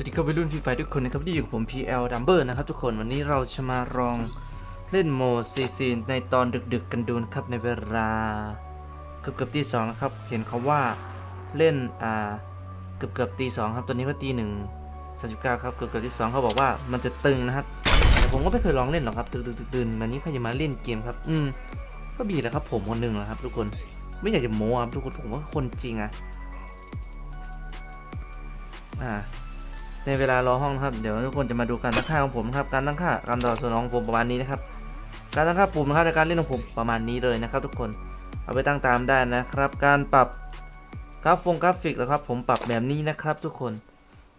วัสดีครับวัยรุ่นฟรีไฟทุกคนนะครับที่อยู่กับผม PL d u m b e r นะครับทุกคนวันนี้เราจะมาลองเล่นโหมดซีซีในตอนดึกๆกันดูนะครับในเวลาเกือบเกือบตีสองนะครับเห็นเขาว่าเล่นอ่าเกือบเกือบตีสองครับตอนนี้ก็ตีหนึ่งสามสิบเก้าครับเกือบเกือบตีสองเขาบอกว่ามันจะตึงนะครับแต่ผมก็ไม่เคยลองเล่นหรอกครับตื่นตื่นตื่นวันนี้ใครจะมาเล่นเกมครับอืมก็บีแหล้วครับผมคนหนึ่งแหละครับ ทุกคนไม่อยากจะโม้ครับทุกคนผมว่าคนจริงอะอ่า ในเวลารอห้องนะครับ เดี๋ยวทุกคนจะมาดูการตั้งค่าของผมครับ การตั้งค่าการตอบสนองของผมประมาณนี้นะครับ การตั้งค่าปุ่มนะครับในการเล่นของผมประมาณนี้เลยนะครับ ทุกคน เอาไปตั้งตามได้นะครับ การปรับกราฟงกราฟิกนะครับ ผมปรับแบบนี้นะครับ ทุกคน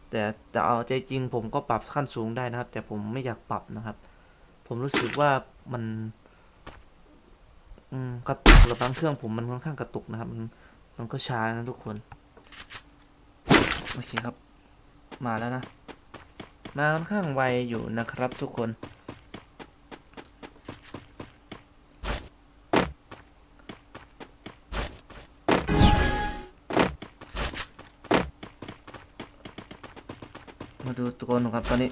แต่แต่เอาใจจริงผมก็ปรับขั้นสูงได้นะครับ แต่ผมไม่อยากปรับนะครับ ผมรู้สึกว่ามันมกระตุกรือบางเครื่องผมมันค่อนข้างกระตุกนะครับ มันมันก็ช้านะทุกคน โอเคครับ มาแล้วนะ มาค่อนข้างไวอยู่นะครับทุกคน มาดูตัวคนครับตอนนี้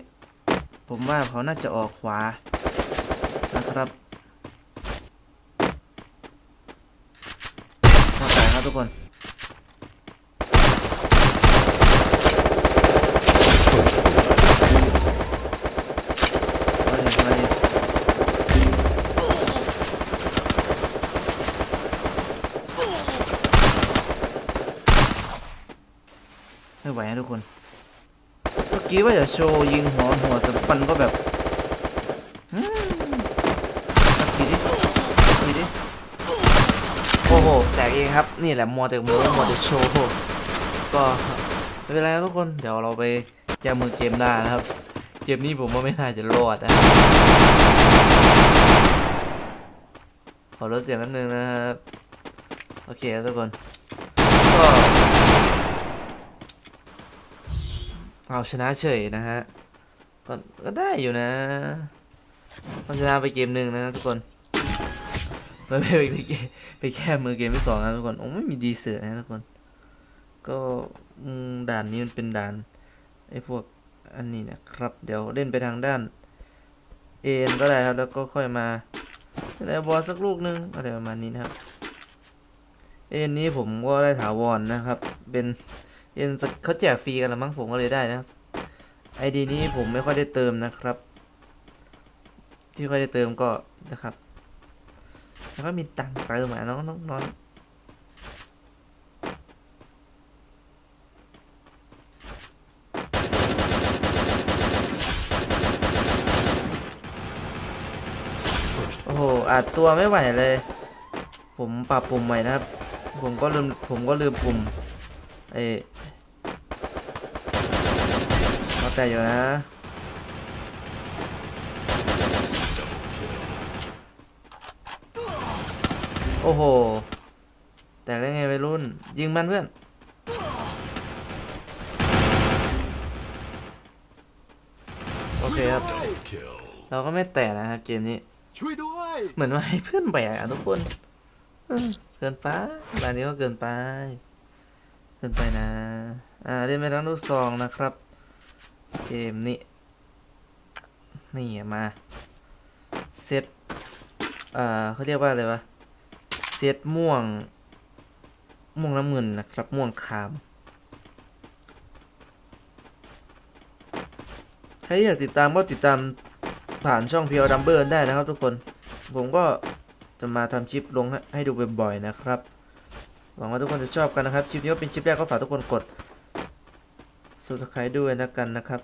ผมว่าเขาน่าจะออกขวานะครับมาตายครับทุกคน มาดิมาดิ ไม่ไหวนะทุกคน เมื่อกี้ว่าจะโชว์ยิงหัวหัวแต่มันก็แบบอืมสักทีดิทีดิโอ้โห แตกเองครับ นี่แหละมัวแต่โม้มัวแต่โชว์ ก็ไม่เป็นไรทุกคน เดี๋ยวเราไปแก้มือเกมหน้านะครับ เกมนี้ผมว่าไม่น่าจะรอดนะขอลดเสียงแป๊บนึงนะครับ โอเคทุกคน เอาชนะเฉยนะฮะก็ก็ได้อยู่นะต้องชนะไปเกมหนึ่งนะทุกคนไปไปไปไปไปแค่มือเกมที่สองนะทุกคนโอ้ไม่มีดีเสือนะทุกคน ก็ด่านนี้มันเป็นด่านไอ้พวกอันนี้นะครับ เดี๋ยวเล่นไปทางด้านเอ็นก็ได้ครับแล้วก็ค่อยมาแล้วบอลสักลูกนึงอะไรประมาณนี้นะครับ เอ็นนี้ผมก็ได้ถาวรนะครับ เป็น เอ็นเขาแจกฟรีกันละมั้งผมก็เลยได้นะไอดีนี้ผมไม่ค่อยได้เติมนะครับ ที่ค่อยได้เติมก็นะครับ แล้วก็มีตังค์เติมอะน้องน้องน้องโอ้โหอัดตัวไม่ไหวเลย ผมปรับปุ่มใหม่นะครับ ผมก็ลืมผมก็ลืมปุ่มไอ มาแต่อยู่นะโอ้โห แตกได้ไงวัยรุ่น ยิงมันเพื่อน โอเคครับ เราก็ไม่แตกนะครับเกมนี้ ช่วยด้วย เหมือนว่าให้เพื่อนแบกอะทุกคนเออเกินไปร้านนี้ก็เกินไป เกินไปนะ อ่าเล่นไปทั้งลูกซองนะครับ เกมนี้ นี่มาเซตอ่าเขาเรียกว่าอะไรวะเซตม่วง ม่วงน้ำเงินนะครับ ม่วงคามใครอยากติดตามก็ติดตามผ่านช่องพียวดัมเบอร์ได้นะครับทุกคน ผมก็จะมาทำคลิปลงให้ให้ดูบ่อยๆนะครับ หวังว่าทุกคนจะชอบกันนะครับ คลิปนี้ก็เป็นคลิปแรกก็ฝากทุกคนกด subscribe ด้วยนะกันนะครับ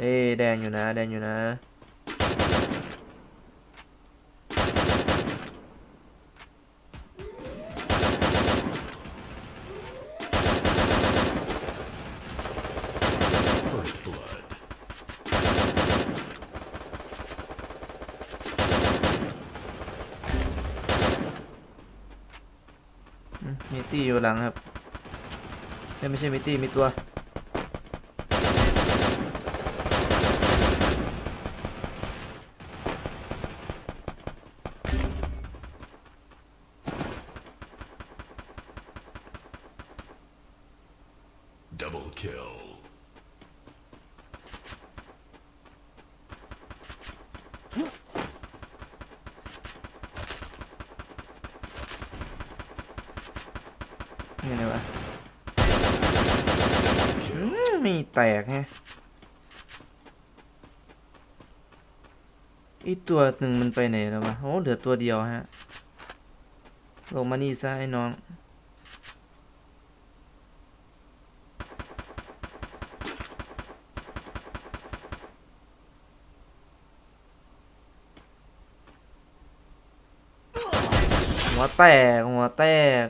เอ้แดงอยู่นะ แดงอยู่นะ First blood อืมมีตี้อยู่หลังครับเอ้ยไม่ใช่มีตี้มีตัว double kill ยังไงวะอืมไม่แตกแฮะอีตัวหนึ่งมันไปไหนแล้ววะ โอ้เหลือตัวเดียวฮะ ลงมานี่ซะไอ้น้องหัวแตกหัวแตก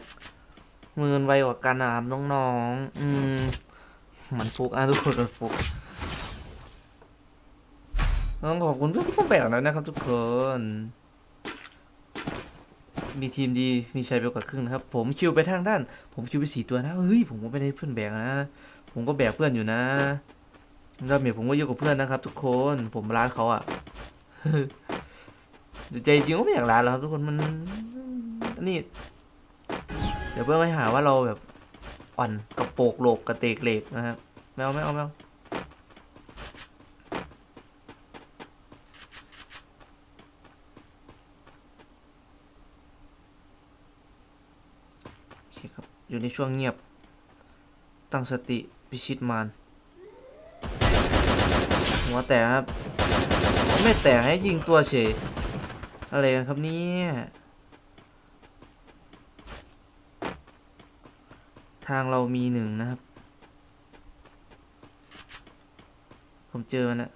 มือนไวกว่ากันนะครับน้องๆ อืม มันฟุกอะทุกคนมันฟุกต้องขอบคุณเพื่อนที่ผมแบกแล้วนะครับ ทุกคน มีทีมดี มีชัยไปกว่าครึ่งนะครับ ผมคิวไปทางด้าน ผมคิวไปสี่ตัวนะ เฮ้ย ผมก็ไม่ได้เพื่อนแบกนะ ผมก็แบกเพื่อนอยู่นะแล้วเมียผมก็อยู่กับเพื่อนนะครับ ทุกคน ผมร้านเขาอะใจจริงก็ไม่อยากร้านแล้วครับทุกคนมันนนี้เดี๋ยวเพื่อนไปหาว่าเราแบบอ่อนกระโปกโหลกกระเตกเหล็กนะครับไม่เอาไม่เอาไม่เอาอยู่ในช่วงเงียบ ตั้งสติพิชิตมารหัวแตกครับ ไม่แตกให้ยิงตัวเฉย อะไรกันครับเนี่ย ทางเรามีหนึ่งนะครับ ผมเจอมันแล้ว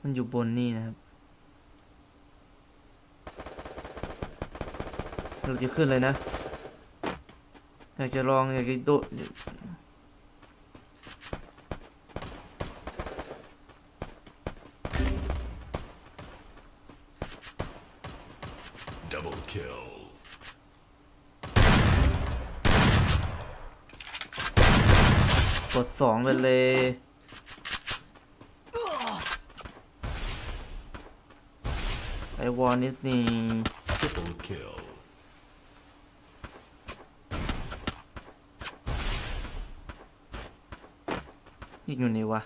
มันอยู่บนนี่นะครับ เราจะขึ้นเลยนะ อยากจะลองอยากจะโดด Double kill. กดสองไปเลยไอวอลนิดนี่ Triple kill. ยิงอยู่นี่วะ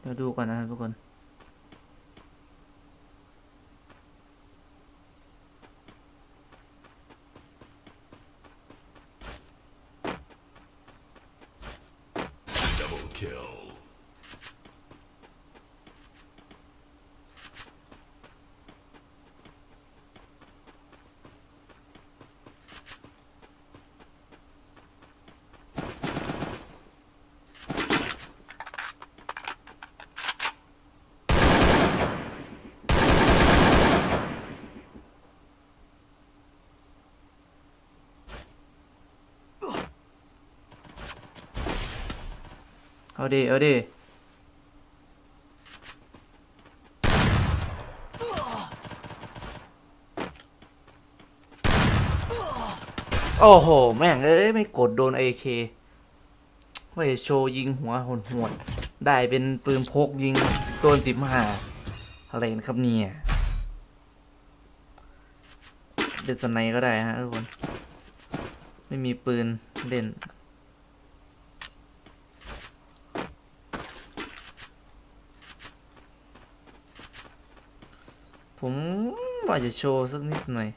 เดี๋ยวดูก่อนนะครับทุกคน kill. เอาดิ เอาดิ โอ้โห แม่ง เอ้ย ไม่กดโดน AK ไม่โชว์ยิงหัวหนหดได้เป็นปืนพกยิงโดนสิบห้าอะไรนะครับเนี่ยเด็ดสไนก็ได้ฮะทุกคน ไม่มีปืนเล่น ผมว่าจะโชว์สักนิดหน่อย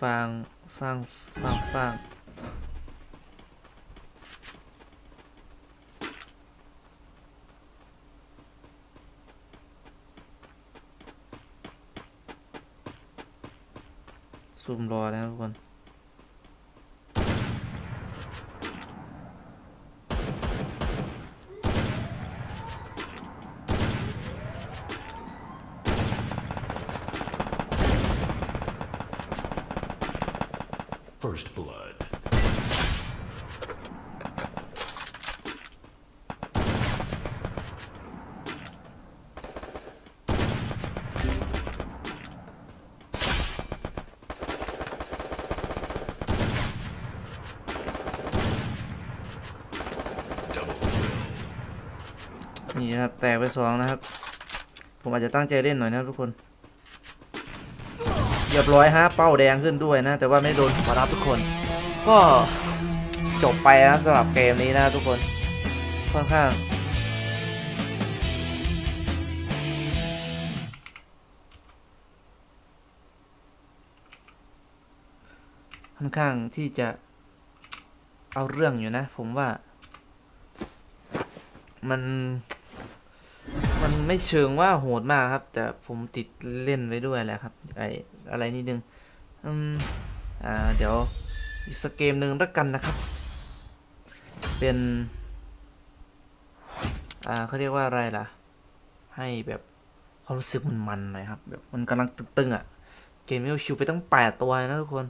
ฟัง ฟัง ฟัง ฟัง ซูมรอนะครับทุกคน First blood. นี่ครับ แตกไปสองนะครับ ผมอาจจะตั้งใจเล่นหน่อยนะครับทุกคน เรียบร้อยฮะเป้าแดงขึ้นด้วยนะ แต่ว่าไม่โดนขอรับทุกคน ก็จบไปนะสำหรับเกมนี้นะทุกคนค่อนข้างค่อนข้างที่จะเอาเรื่องอยู่นะ ผมว่ามัน มันไม่เชิงว่าโหดมากครับ แต่ผมติดเล่นไว้ด้วยแหละครับ ไออะไรนิดนึง อืม อ่า เดี๋ยวอีกสักเกมหนึ่งแล้วกันนะครับ เป็น อ่าเขาเรียกว่าอะไรล่ะ ให้แบบความรู้สึกมันมันๆหน่อยครับ แบบมันกำลังตึงๆอะ เกมนี้เอาคิวไปตั้งแปดตัวนะทุกคน